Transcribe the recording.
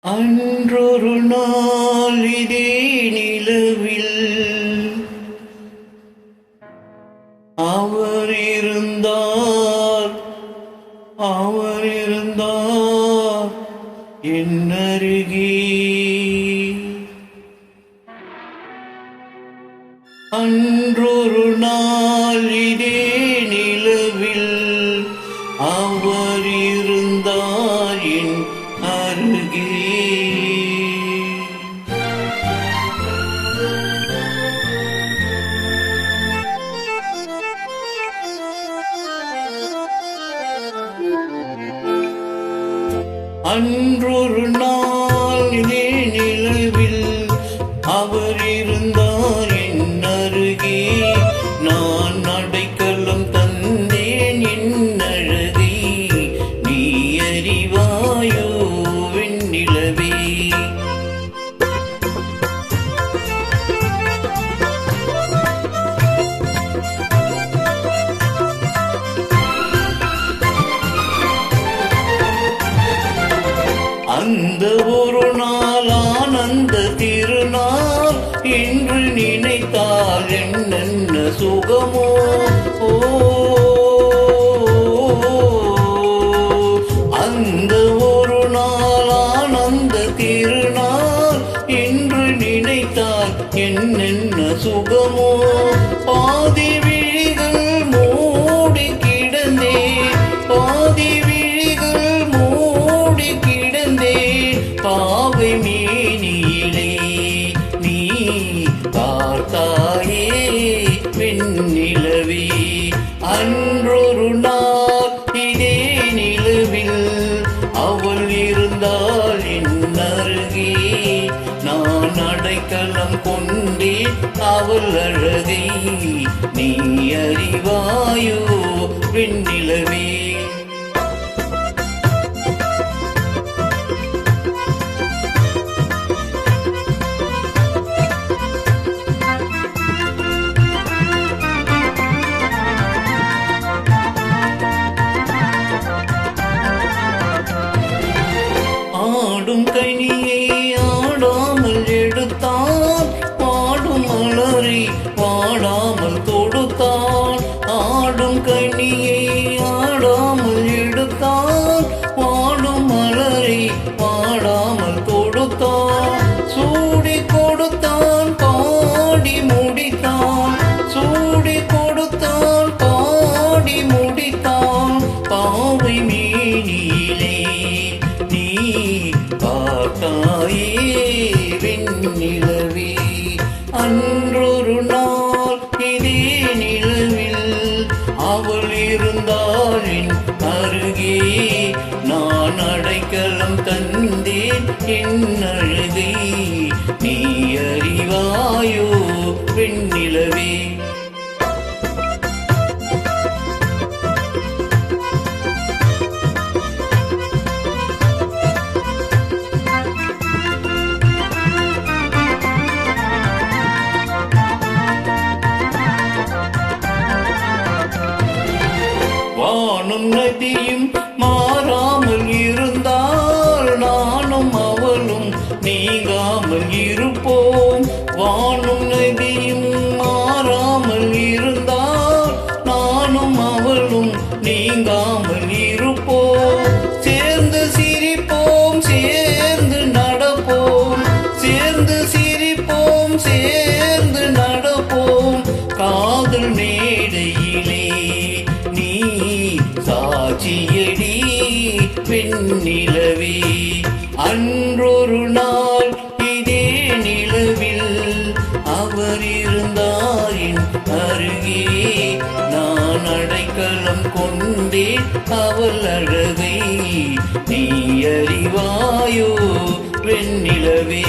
அன்றொரு நாள் இதே நிலவில். அவர் இருந்தார் அவர் இருந்தார் என்னருகே. அன்றொரு அன்றொரு நாள் இதே நிலவில் அவர் இருந்தார் என் அருகே நான் இந்த ஒரு நாள் ஆனந்த திருநாள். இன்று நினைத்தால் என்னென்ன சுகமோ? ஓ அந்த ஒரு நாள் ஆனந்த திருநாள். இன்று நினைத்தால் என்னென்ன சுகமோ? பாதி நிலவி அன்றொரு நாள் இதே நிலவில். அவள் இருந்தால் என் அருகே நான் அடைக்கலம் கொண்டேன் அவள் அழகை. நீ அறிவாயோ வெண்ணிலவே. கனியை ஆடாமல் எடுத்தான். பாடும் மலரை பாடாமல் தொடுத்தான். ஆடும் கனியை வெண்ணிலவே அன்றொரு நாள் இதே நிலவில் அவள் இருந்தாளின் அருகே. நான் அடைக்கலம் தந்தேன் என் அழுகை நீ அறிவாயோ வெண்ணிலவே. நதியும் மாறாமல் இருந்தால் நானும் அவளும் நீங்காமல் இருப்போம். வானும் நதியும் மாறாமல் இருந்தால் நானும் அவளும் நீங்காமல் இருப்போம். சேர்ந்து சிரிப்போம் சேர்ந்து நடப்போம். சேர்ந்து சிரிப்போம் சேர்ந்து நடப்போம். காதல் நீ காஞ்சியடி பெண்ணிலவே அன்றொரு நாள் இதே நிலவில் அவர் இருந்தாரின் அருகே. நான் அடைக்கலம் கொண்டேன் அவள் அழகை. நீ அறிவாயோ பெண்ணிலவே